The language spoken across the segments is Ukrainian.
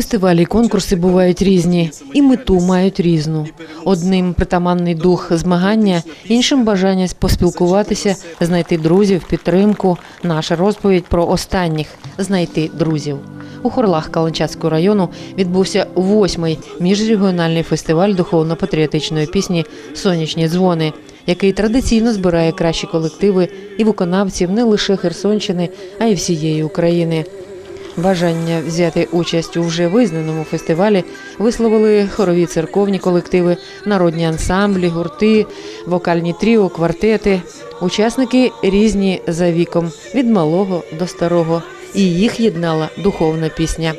Фестивалі і конкурси бувають різні, і мету мають різну. Одним притаманний дух змагання, іншим бажання поспілкуватися, знайти друзів, підтримку. Наша розповідь про останніх знайти друзів. У Хорлах Каланчацького району відбувся восьмий міжрегіональний фестиваль духовно-патріотичної пісні Сонячні дзвони, який традиційно збирає кращі колективи і виконавців не лише Херсонщини, а й всієї України. Бажання взяти участь у вже визнаному фестивалі висловили хорові церковні колективи, народні ансамблі, гурти, вокальні тріо, квартети. Учасники різні за віком від малого до старого, і їх єднала духовна пісня.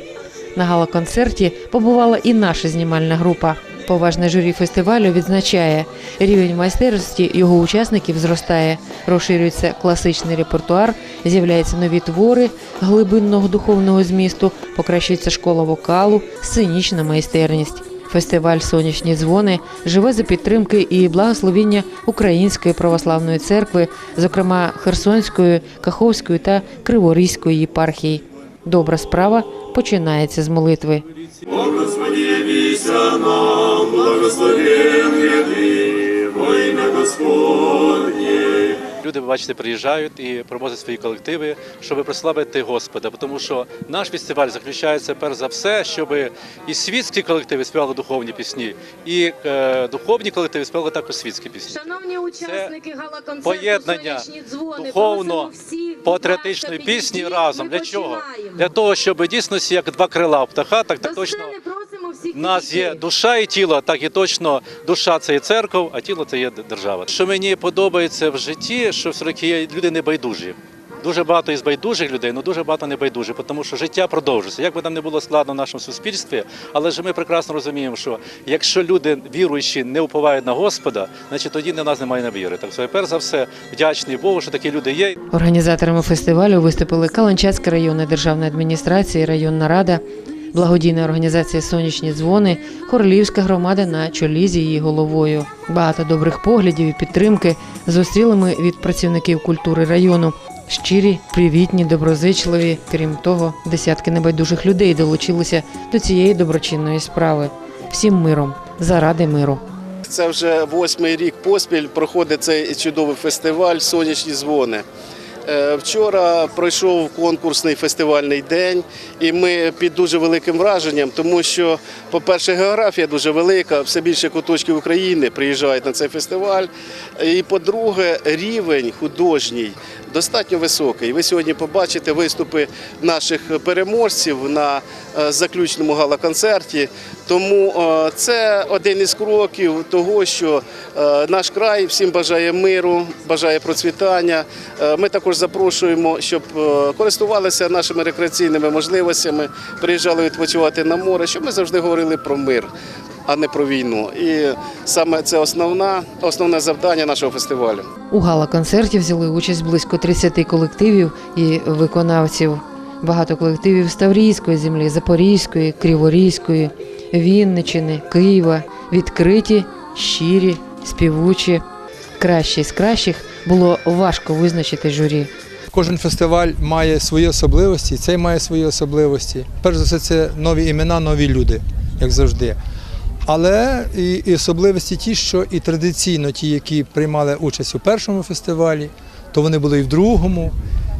На гала-концерті побувала і наша знімальна група. Поважне журі фестивалю відзначає, рівень майстерності його учасників зростає, розширюється класичний репертуар, з'являються нові твори глибинного духовного змісту, покращується школа вокалу, сценічна майстерність. Фестиваль Сонячні дзвони живе за підтримки і благословіння Української православної церкви, зокрема Херсонської, Каховської та Криворізької єпархії. Добра справа починається з молитви. О нам, благословен єди, во ім'я Господнє. Люди, ви бачите, приїжджають і проводять свої колективи, щоб прославити Господа. Бо Тому що наш фестиваль заключається перш за все, щоб і світські колективи співали духовні пісні, і е, духовні колективи співали також світські пісні. Шановні учасники гала-концерту Поєднання дзвони», духовно патріотичної пісні разом. Для чого? Для того, щоб дійсно як два крила птаха, так, так точно. У нас є душа і тіло, так і точно душа це є церква, а тіло це є держава. Що мені подобається в житті, що все-таки є люди небайдужі. Дуже багато із байдужих людей, але дуже багато небайдужих, тому що життя продовжується. Як би там не було складно в нашому суспільстві, але ж ми прекрасно розуміємо, що якщо люди віруючі не уповають на Господа, значить тоді на нас немає невіри. Так що перш за все вдячний Богу, що такі люди є. Організаторами фестивалю виступили Каланчацька районна державна адміністрація, районна рада, благодійна організація Сонячні дзвони, Хорлівська громада на чолі з її головою. Багато добрих поглядів і підтримки зустріли ми від працівників культури району. Щирі, привітні, доброзичливі. Крім того, десятки небайдужих людей долучилися до цієї доброчинної справи. Всім миром, заради миру. Це вже восьмий рік поспіль проходить цей чудовий фестиваль Сонячні дзвони. Е, Вчора пройшов конкурсний фестивальний день, і ми під дуже великим враженням, тому що, по-перше, географія дуже велика, все більше куточків України приїжджають на цей фестиваль. І по-друге, рівень художній достатньо високий. Ви сьогодні побачите виступи наших переможців на е, заключному гала-концерті. Тому е, це один із кроків того, що е, наш край всім бажає миру, бажає процвітання. Ми також запрошуємо, щоб користувалися нашими рекреаційними можливостями, приїжджали відпочивати на море, щоб ми завжди говорили про мир, а не про війну. І саме це основна, основне завдання нашого фестивалю. У гала-концерті взяли участь близько 30 колективів і виконавців. Багато колективів з Таврійської землі, Запорізької, Криворізької, Вінничини, Києва, відкриті, щирі, співучі. Кращі з кращих було важко визначити журі. Кожен фестиваль має свої особливості, цей має свої особливості. Перш за все, це нові імена, нові люди, як завжди. Але і, особливості ті, що і традиційно ті, які приймали участь у першому фестивалі, то вони були і в другому.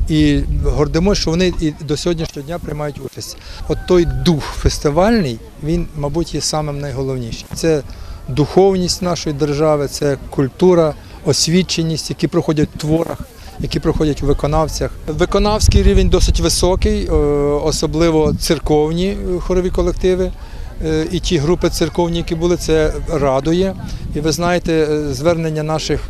І гордимося, що вони і до сьогоднішнього дня приймають участь. От той дух фестивальний, він, мабуть, є самим найголовнішим. Це духовність нашої держави, це культура, освіченість, які проходять в творах, які проходять у виконавцях. Виконавський рівень досить високий, е, особливо церковні хорові колективи. Е, І ті групи церковні, які були, це радує. І ви знаєте, е, звернення наших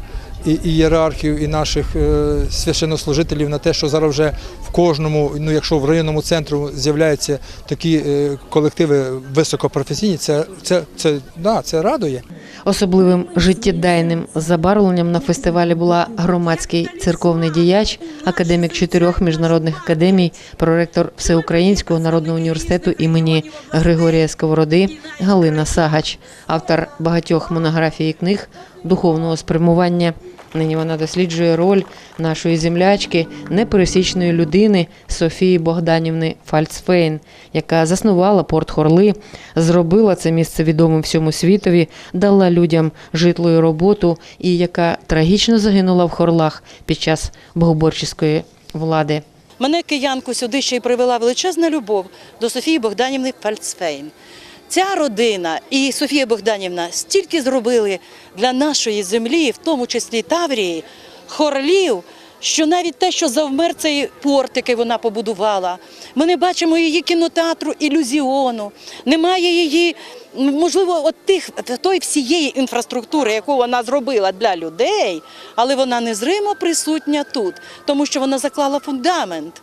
і ієрархів, і наших е, священнослужителів на те, що зараз вже в кожному, ну якщо в районному центру з'являються такі колективи високопрофесійні, це, це, це, да, це радує. Особливим життєдайним забарвленням на фестивалі була громадський церковний діяч, академік чотирьох міжнародних академій, проректор Всеукраїнського народного університету імені Григорія Сковороди Галина Сагач, автор багатьох монографій і книг духовного спрямування. Нині вона досліджує роль нашої землячки, непересічної людини Софії Богданівни Фальцфейн, яка заснувала порт Хорли, зробила це місце відомим всьому світові, дала людям житло і роботу, і яка трагічно загинула в Хорлах під час богоборчої влади. Мене киянку сюди ще й привела величезна любов до Софії Богданівни Фальцфейн. Ця родина і Софія Богданівна стільки зробили для нашої землі, в тому числі Таврії, хорлів, що навіть те, що завмер цей порт, який вона побудувала, ми не бачимо її кінотеатру ілюзіону, немає її, можливо, от тих тої всієї інфраструктури, яку вона зробила для людей, але вона незримо присутня тут, тому що вона заклала фундамент.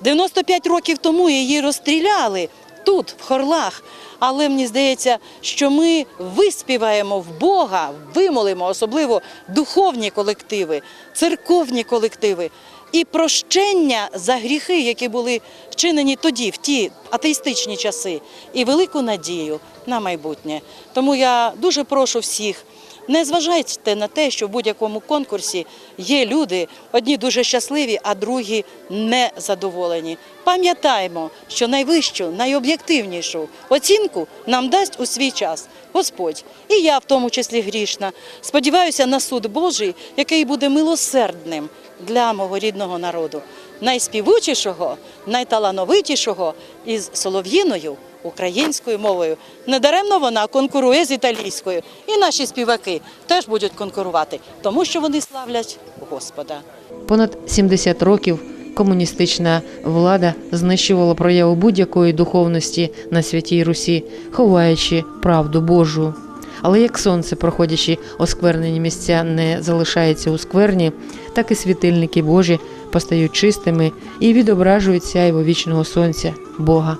95 років тому її розстріляли тут, в Хорлах. Але мені здається, що ми виспіваємо в Бога, вимолимо, особливо духовні колективи, церковні колективи. І прощення за гріхи, які були вчинені тоді, в ті атеїстичні часи, і велику надію на майбутнє. Тому я дуже прошу всіх не зважайте на те, що в будь-якому конкурсі є люди, одні дуже щасливі, а другі незадоволені. Пам'ятаємо, що найвищу, найоб'єктивнішу оцінку нам дасть у свій час Господь. І я в тому числі грішна. Сподіваюся на суд Божий, який буде милосердним для мого рідного народу, найспівучішого, найталановитішого із солов'їною українською мовою. Недаремно вона конкурує з італійською. І наші співаки теж будуть конкурувати, тому що вони славлять Господа. Понад 70 років комуністична влада знищувала прояву будь-якої духовності на святій Русі, ховаючи правду Божу. Але як сонце, проходячи осквернені місця, не залишається у скверні, так і світильники Божі постають чистими і відображують сяйво вічного сонця Бога.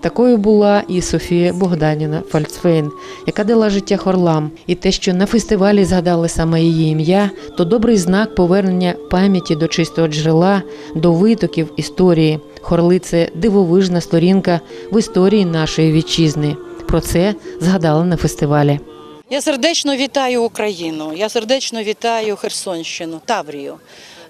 Такою була і Софія Богданіна Фальцфейн, яка дала життя хорлам. І те, що на фестивалі згадали саме її ім'я, то добрий знак повернення пам'яті до чистого джерела, до витоків історії. Хорли це дивовижна сторінка в історії нашої вітчизни. Про це згадали на фестивалі. Я сердечно вітаю Україну, я сердечно вітаю Херсонщину, Таврію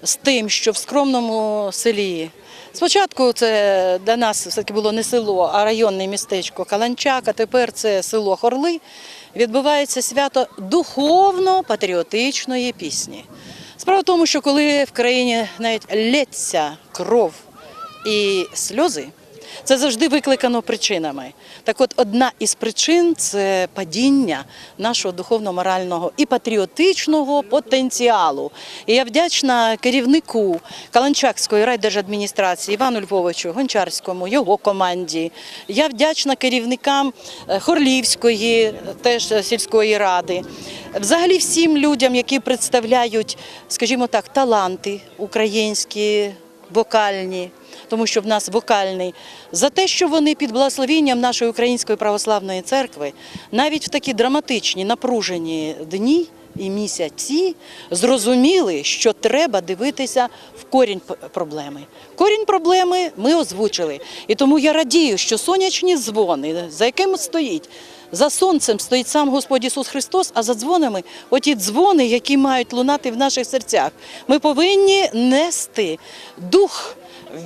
з тим, що в скромному селі. Спочатку це для нас все-таки було не село, а районне містечко Каланчак, а тепер це село Хорли. Відбувається свято духовно-патріотичної пісні. Справа в тому, що коли в країні навіть лється кров і сльози, це завжди викликано причинами. Так от одна із причин це падіння нашого духовно-морального і патріотичного потенціалу. І я вдячна керівнику Каланчакської райдержадміністрації Івану Львовичу Гончарському, його команді. Я вдячна керівникам е, Хорлівської теж е, сільської ради. Взагалі всім людям, які представляють, скажімо так, таланти українські, вокальні тому що в нас вокальний, за те, що вони під благословенням нашої української православної церкви навіть в такі драматичні, напружені дні і місяці зрозуміли, що треба дивитися в корінь проблеми. Корінь проблеми ми озвучили. І тому я радію, що сонячні дзвони, за якими стоїть. За сонцем стоїть сам Господь Ісус Христос, а за дзвонами оті дзвони, які мають лунати в наших серцях. Ми повинні нести дух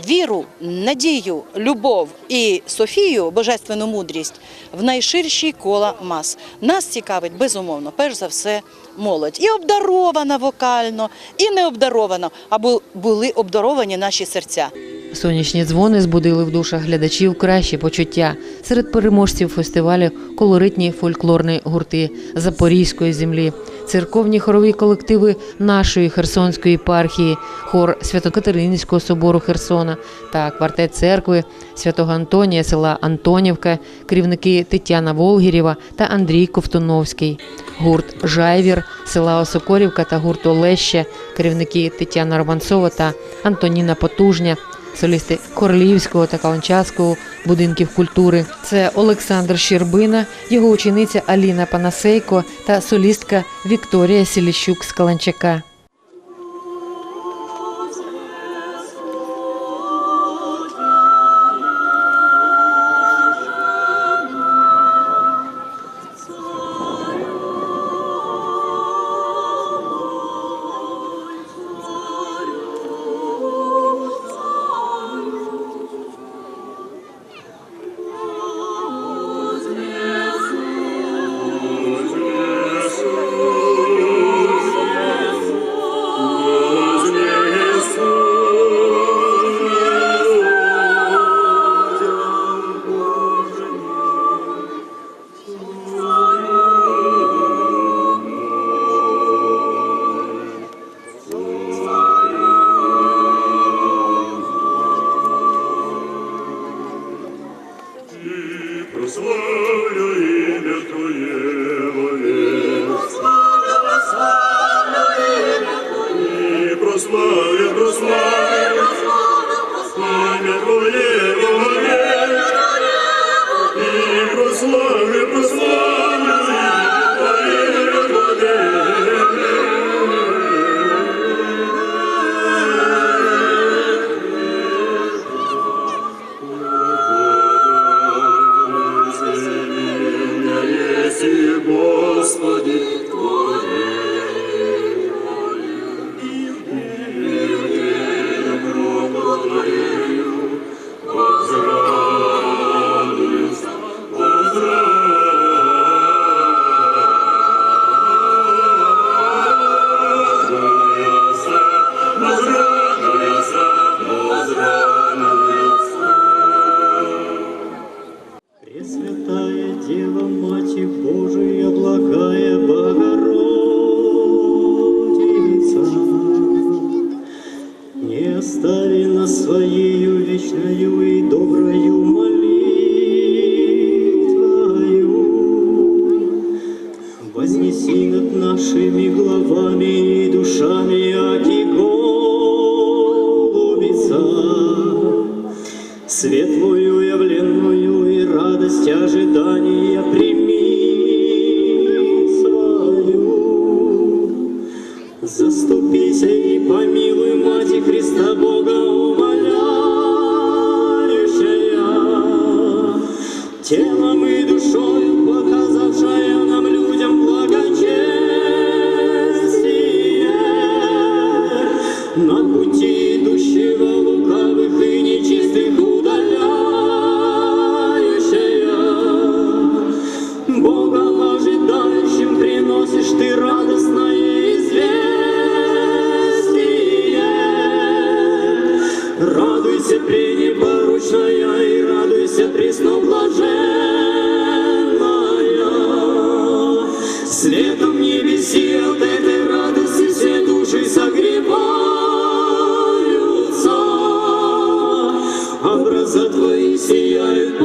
віру, надію, любов і Софію, божественну мудрість, в найширші кола мас. Нас цікавить безумовно, перш за все, молодь. І обдарована вокально, і не обдарована, або були обдаровані наші серця. Сонячні дзвони збудили в душах глядачів кращі почуття. Серед переможців фестивалю колоритні фольклорні гурти Запорізької землі, церковні хорові колективи нашої Херсонської єпархії, хор Свято-Катеринського собору Херсона та квартет церкви Святого Антонія села Антонівка, керівники Тетяна Волгірєва та Андрій Ковтуновський, гурт Жайвір села Осокорівка та гурт Олеща, керівники Тетяна Романцова та Антоніна Потужня солісти королівського та каланчаського будинків культури. Це Олександр Щербина, його учениця Аліна Панасейко та солістка Вікторія Селіщук з Каланчака. Господи. светлую явленную и радость ожидания при Светом не висел, от этой радости все души согреваются. Образа твои сияют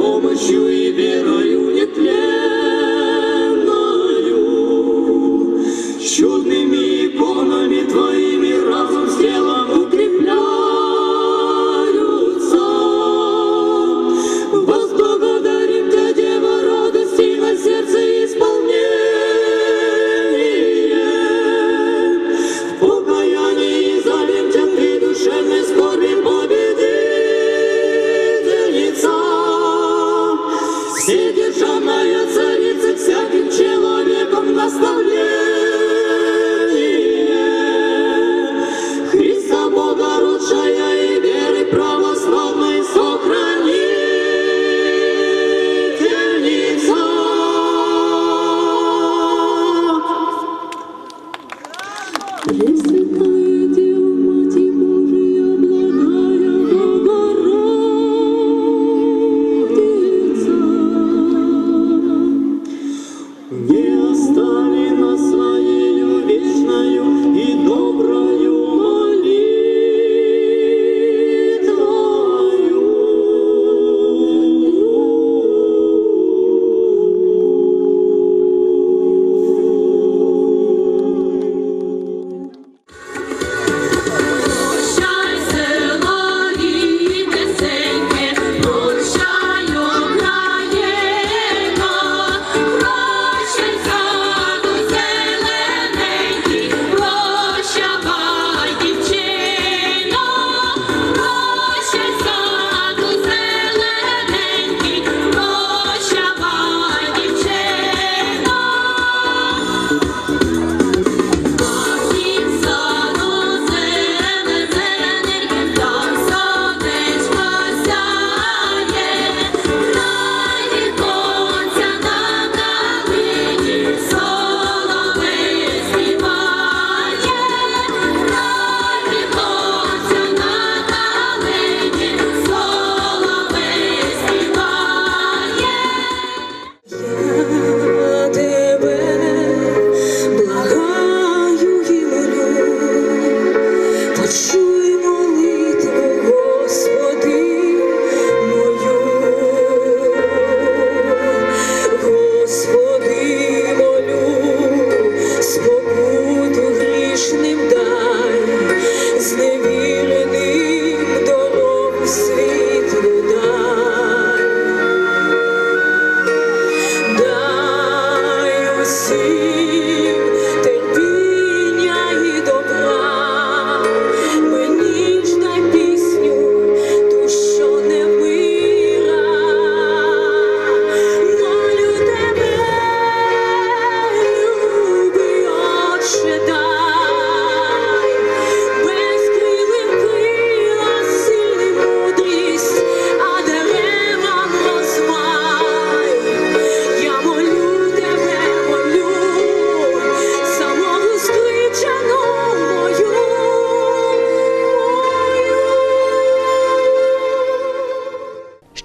shoot.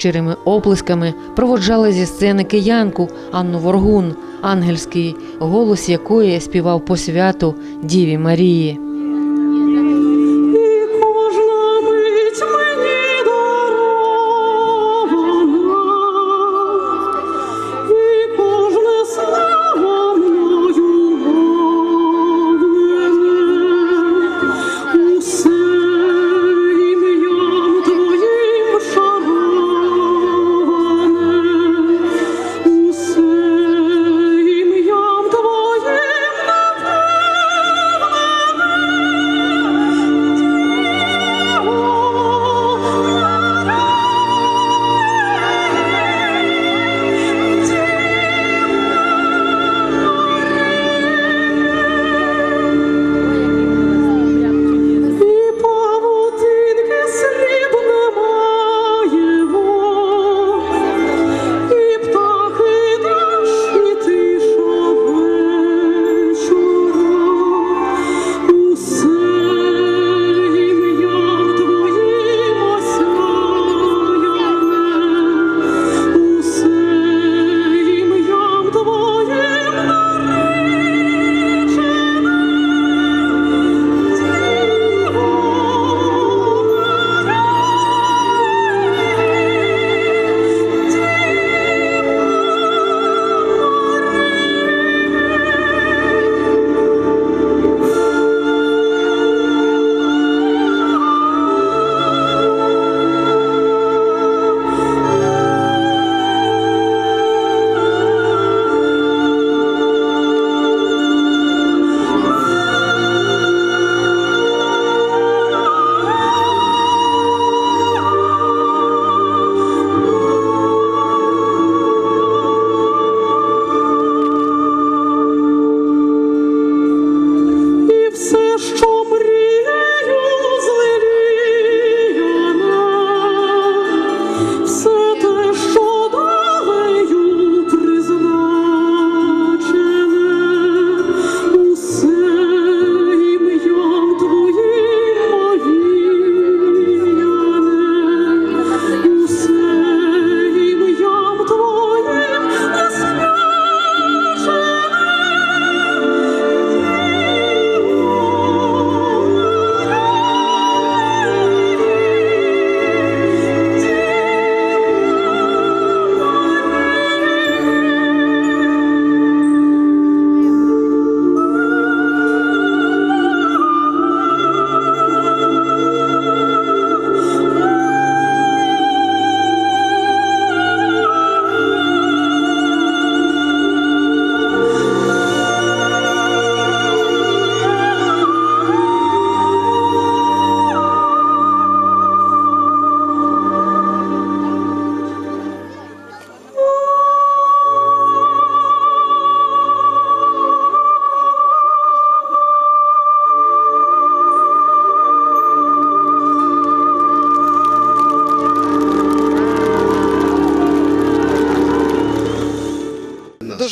Щирими оплесками проводжали зі сцени киянку Анну Воргун, ангельський голос якої співав по святу Діві Марії.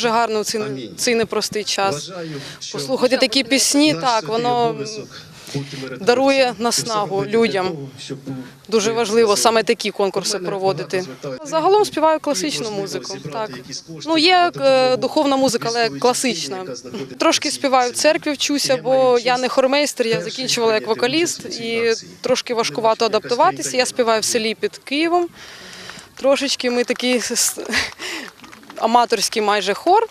Дуже гарно в цей, цей непростий час. Послухати такі пісні, так, воно дарує наснагу людям. Дуже важливо саме такі конкурси проводити. Загалом співаю класичну музику. Так ну є е, духовна музика, але класична. Трошки співаю в церкві, вчуся, бо я не хормейстер, я закінчувала як вокаліст і трошки важкувато адаптуватися. Я співаю в селі під Києвом. Трошечки ми такий с- аматорський майже хор.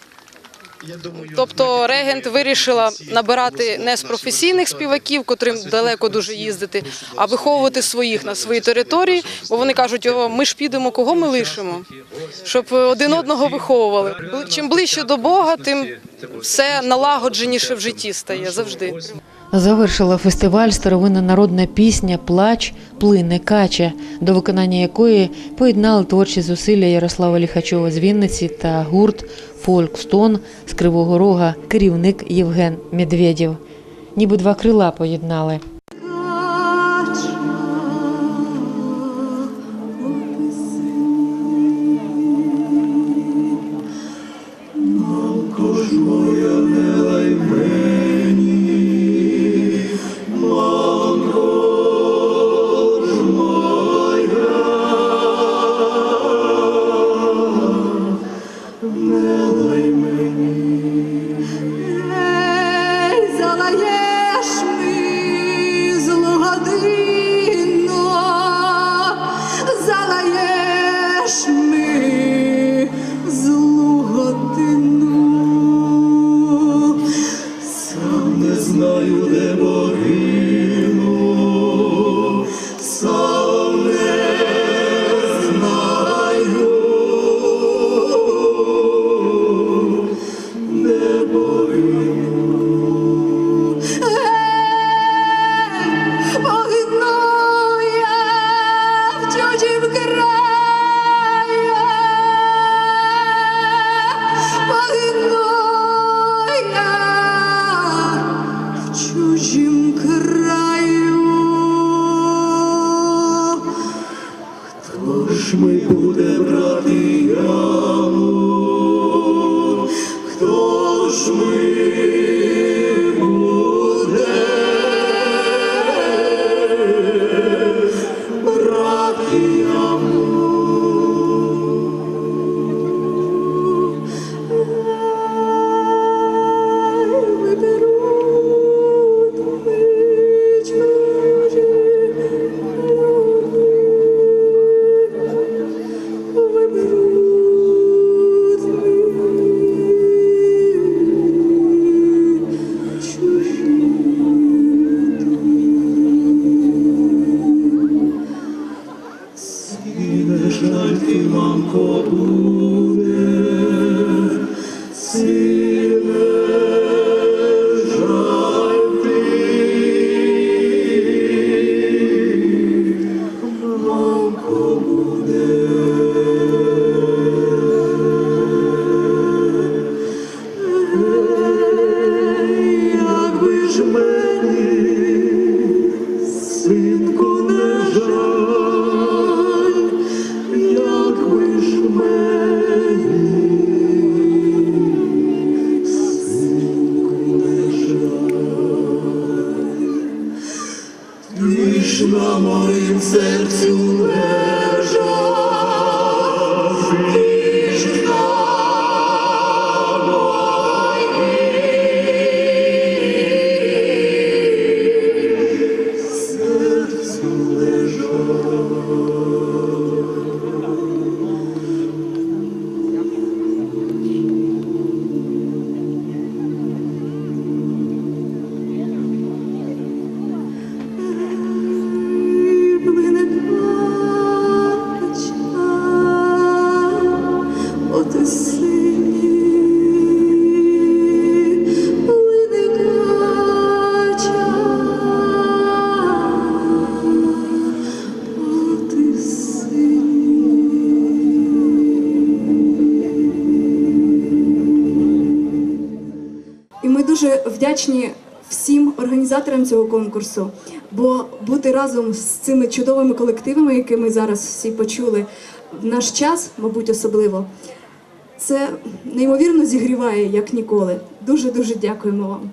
Тобто регент вирішила набирати не з професійних співаків, котрим далеко дуже їздити, а виховувати своїх на своїй території. Бо вони кажуть, о, ми ж підемо, кого ми лишимо, щоб один одного виховували. Чим ближче до Бога, тим все налагодженіше в житті стає завжди. Завершила фестиваль старовинна народна пісня Плач плине кача, до виконання якої поєднали творчі зусилля Ярослава Ліхачова з Вінниці та гурт Фолькстон з Кривого Рога, керівник Євген Медведєв. Ніби два крила поєднали. Організаторам цього конкурсу, бо бути разом з цими чудовими колективами, які ми зараз всі почули, в наш час, мабуть, особливо, це неймовірно зігріває як ніколи. Дуже дуже дякуємо вам.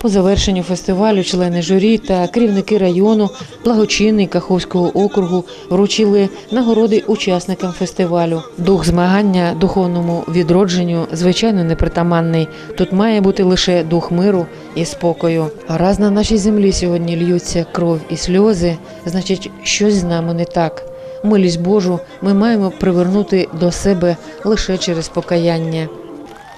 По завершенню фестивалю члени журі та керівники району благочинний Каховського округу вручили нагороди учасникам фестивалю. Дух змагання духовному відродженню звичайно непритаманний. Тут має бути лише дух миру і спокою. Раз на нашій землі сьогодні льються кров і сльози, значить, щось з нами не так. Милість Божу ми маємо привернути до себе лише через покаяння.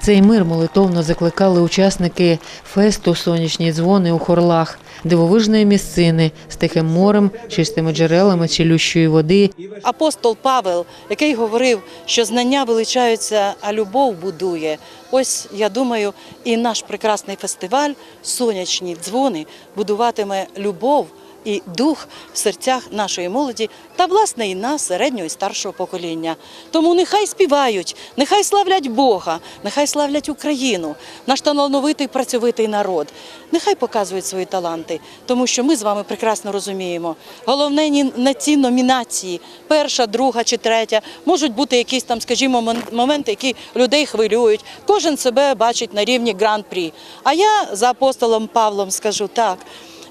Цей мир молитовно закликали учасники фесту Сонячні дзвони у хорлах, дивовижної місцини з тихим морем, чистими джерелами цілющої води. Апостол Павел, який говорив, що знання величаються, а любов будує. Ось я думаю, і наш прекрасний фестиваль Сонячні дзвони будуватиме любов і дух в серцях нашої молоді та власне і нас, середнього і старшого покоління. Тому нехай співають, нехай славлять Бога, нехай славлять Україну, наш талановитий працьовитий народ. Нехай показують свої таланти, тому що ми з вами прекрасно розуміємо. Головне не ці номінації, перша, друга чи третя, можуть бути якісь там, скажімо, моменти, які людей хвилюють. Кожен себе бачить на рівні гран-прі. А я за апостолом Павлом скажу так,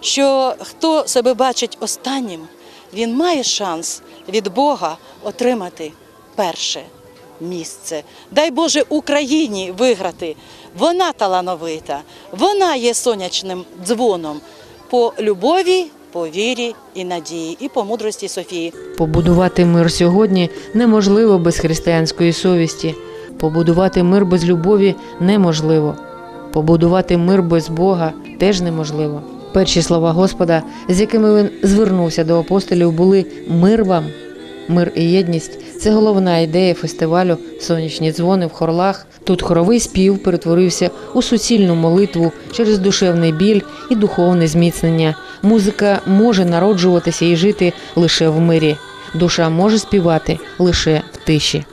що хто себе бачить останнім, він має шанс від Бога отримати перше місце. Дай Боже Україні виграти. Вона талановита, вона є сонячним дзвоном по любові, по вірі і надії, і по мудрості Софії. Побудувати мир сьогодні неможливо без християнської совісті. Побудувати мир без любові неможливо. Побудувати мир без Бога теж неможливо. Перші слова Господа, з якими він звернувся до апостолів, були мир вам, мир і єдність. Це головна ідея фестивалю Сонячні дзвони в хорлах. Тут хоровий спів перетворився у суцільну молитву через душевний біль і духовне зміцнення. Музика може народжуватися і жити лише в мирі. Душа може співати лише в тиші.